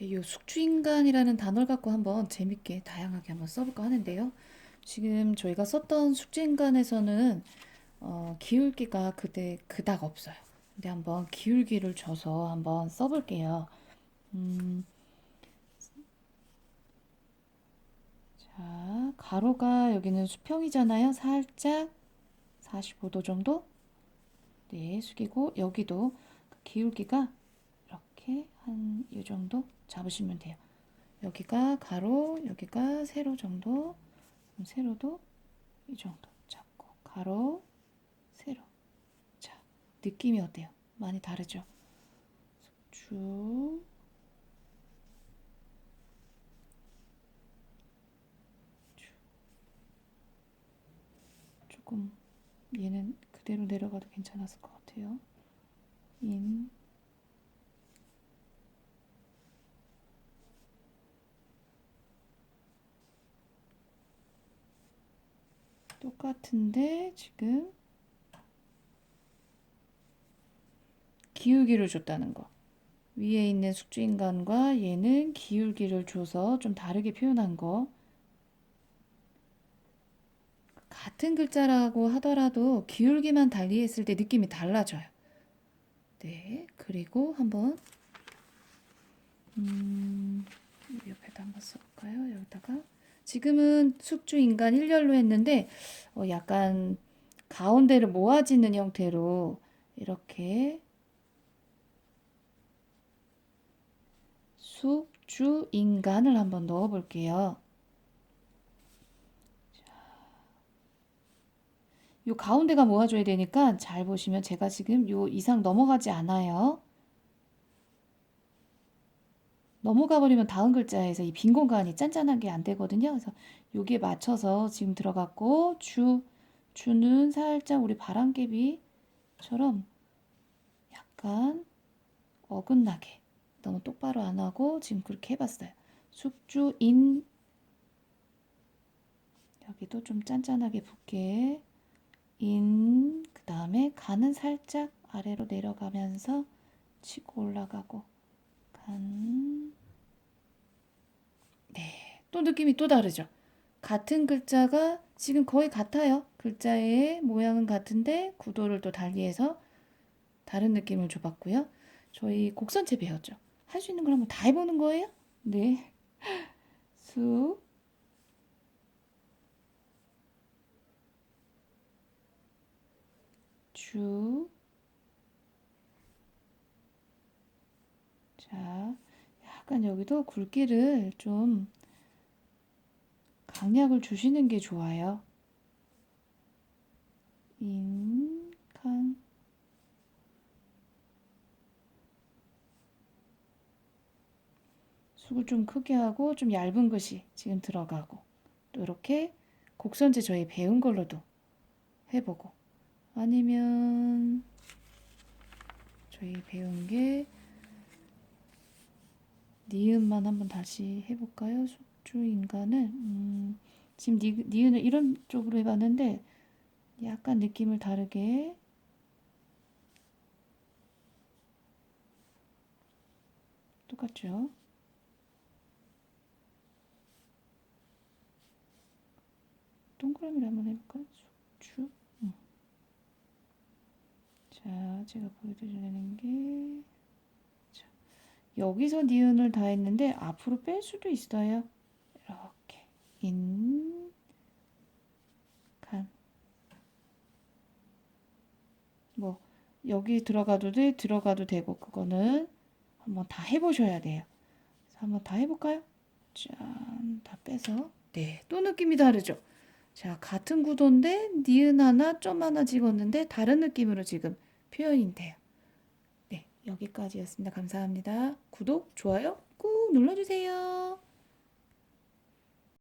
네, 이 숙주인간이라는 단어를 갖고 한번 재밌게 다양하게 한번 써볼까 하는데요. 지금 저희가 썼던 숙주인간에서는 어, 기울기가 그대 그닥 없어요. 근데 한번 기울기를 줘서 한번 써볼게요. 음, 자, 가로가 여기는 수평이잖아요. 살짝 45도 정도? 네, 숙이고 여기도 그 기울기가 이렇게 한 이 정도 잡으시면 돼요. 여기가 가로, 여기가 세로 정도, 세로도 이 정도 잡고 가로, 세로. 자, 느낌이 어때요? 많이 다르죠? 숙주 조금 얘는 그대로 내려가도 괜찮았을 것 같아요. 인 똑같은데 지금 기울기를 줬다는 거. 위에 있는 숙주인간과 얘는 기울기를 줘서 좀 다르게 표현한 거. 같은 글자라고 하더라도 기울기만 달리했을 때 느낌이 달라져요. 네, 그리고 한번 음, 옆에다 한번 써볼까요? 여기다가 지금은 숙주 인간 일렬로 했는데 어, 약간 가운데를 모아지는 형태로 이렇게 숙주 인간을 한번 넣어 볼게요. 요 가운데가 모아줘야 되니까 잘 보시면 제가 지금 요 이상 넘어가지 않아요. 넘어가 버리면 다음 글자에서 이 빈 공간이 짠짠하게 안 되거든요. 그래서 여기에 맞춰서 지금 들어갔고 주 주는 살짝 우리 바람개비처럼 약간 어긋나게 너무 똑바로 안 하고 지금 그렇게 해봤어요. 숙주인 여기도 좀 짠짠하게 붙게 인, 그 다음에 간은 살짝 아래로 내려가면서 치고 올라가고 간. 네, 또 느낌이 또 다르죠. 같은 글자가 지금 거의 같아요. 글자의 모양은 같은데 구도를 또 달리해서 다른 느낌을 줘봤고요. 저희 곡선체 배웠죠. 할 수 있는 걸 한번 다 해보는 거예요. 네. 수, 주. 자, 약간 여기도 굵기를 좀 강약을 주시는 게 좋아요. 인, 간. 숙을 좀 크게 하고 좀 얇은 것이 지금 들어가고 또 이렇게 곡선제 저희 배운 걸로도 해보고 아니면 저희 배운 게 니은만 한번 다시 해볼까요? 숙주 인간은 음, 지금 니, 니은을 이런 쪽으로 해봤는데 약간 느낌을 다르게 똑같죠? 동그라미를 한번 해볼까요? 숙주 음. 자, 제가 보여드리는 게 자, 여기서 니은을 다 했는데 앞으로 뺄 수도 있어요. 인, 간. 뭐 여기 들어가도 돼, 들어가도 되고 그거는 한번 다 해보셔야 돼요. 한번 다 해볼까요? 짠, 다 빼서. 네, 또 느낌이 다르죠? 자, 같은 구도인데 니은 하나, 점 하나 찍었는데 다른 느낌으로 지금 표현이 돼요. 네, 여기까지였습니다. 감사합니다. 구독, 좋아요 꾹 눌러주세요.